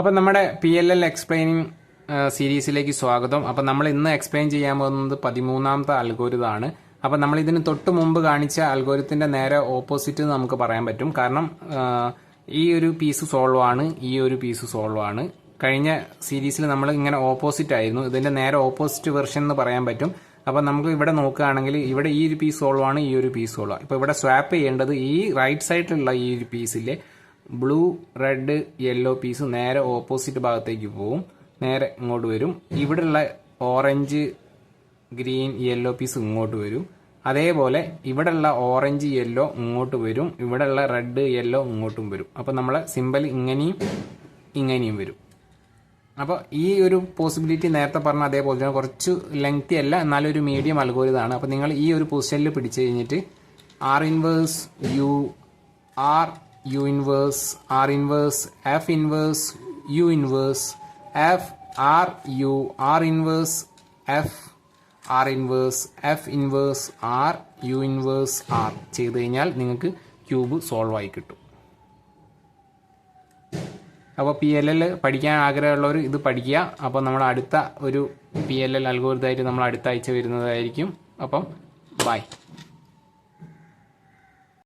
അപ്പം നമ്മുടെ P L L explaining സീരീസിലേക്ക് സ്വാഗതം. അപ്പം നമ്മൾ ഇന്ന് എക്സ്പ്ലെയിൻ ചെയ്യാൻ പോകുന്നത് പതിമൂന്നാമത്തെ അൽഗോരിതാണ് അപ്പം നമ്മൾ ഇതിന് തൊട്ട് മുമ്പ് കാണിച്ച അൽഗോരിത്തിന്റെ നേരെ ഓപ്പോസിറ്റ് നമുക്ക് പറയാൻ പറ്റും. കാരണം ഈ ഒരു പീസ് സോൾവ് ആണ് ഈ ഒരു പീസ് സോൾവ് ആണ്. കഴിഞ്ഞ സീരീസിൽ നമ്മൾ ഇങ്ങനെ ഓപ്പോസിറ്റ് ആയിരുന്നു. ഇതിന്റെ നേരെ ഓപ്പോസിറ്റ് വെർഷൻ എന്ന് പറയാൻ പറ്റും. അപ്പം നമുക്ക് ഇവിടെ നോക്കുകയാണെങ്കിൽ ഇവിടെ ഈ ഒരു പീസ് സോൾവ് ആണ് ഈ ഒരു പീസ് സോൾവ് ആണ്. ഇപ്പോൾ ഇവിടെ സ്വാപ്പ് ചെയ്യേണ്ടത് ഈ റൈറ്റ് സൈഡിലുള്ള ഈ ഒരു പീസിലെ ബ്ലൂ റെഡ് യെല്ലോ പീസ് നേരെ ഓപ്പോസിറ്റ് ഭാഗത്തേക്ക് പോവും. നേരെ ഇങ്ങോട്ട് വരും. ഇവിടെയുള്ള ഓറഞ്ച് ഗ്രീൻ യെല്ലോ പീസ് ഇങ്ങോട്ട് വരും. അതേപോലെ ഇവിടെയുള്ള ഓറഞ്ച് യെല്ലോ ഇങ്ങോട്ട് വരും. ഇവിടെയുള്ള റെഡ് യെല്ലോ ഇങ്ങോട്ടും വരും. അപ്പോൾ നമ്മളെ സിമ്പൽ ഇങ്ങനെയും ഇങ്ങനെയും വരും. അപ്പോൾ ഈ ഒരു പോസിബിലിറ്റി നേരത്തെ പറഞ്ഞ അതേപോലെ തന്നെ കുറച്ച് ലെങ്തി അല്ല എന്നാലും ഒരു മീഡിയം അൽഗോരിതാണ് അപ്പോൾ നിങ്ങൾ ഈ ഒരു പൊസിഷനിൽ പിടിച്ചു കഴിഞ്ഞിട്ട് R inverse U R U inverse, R inverse, F inverse, U inverse, F, R, U, R inverse, F, R inverse, F inverse, R, U inverse, R. ചെയ്ത് കഴിഞ്ഞാൽ നിങ്ങൾക്ക് ക്യൂബ് സോൾവ് ആയി കിട്ടും. അപ്പോൾ പി എൽ എൽ പഠിക്കാൻ ആഗ്രഹമുള്ളവർ ഇത് പഠിക്കുക. അപ്പോൾ നമ്മൾ അടുത്ത ഒരു പി എൽ എൽ അൽഗോരിതമായിട്ട് നമ്മൾ അടുത്ത ആഴ്ച വരുന്നതായിരിക്കും. അപ്പം ബൈ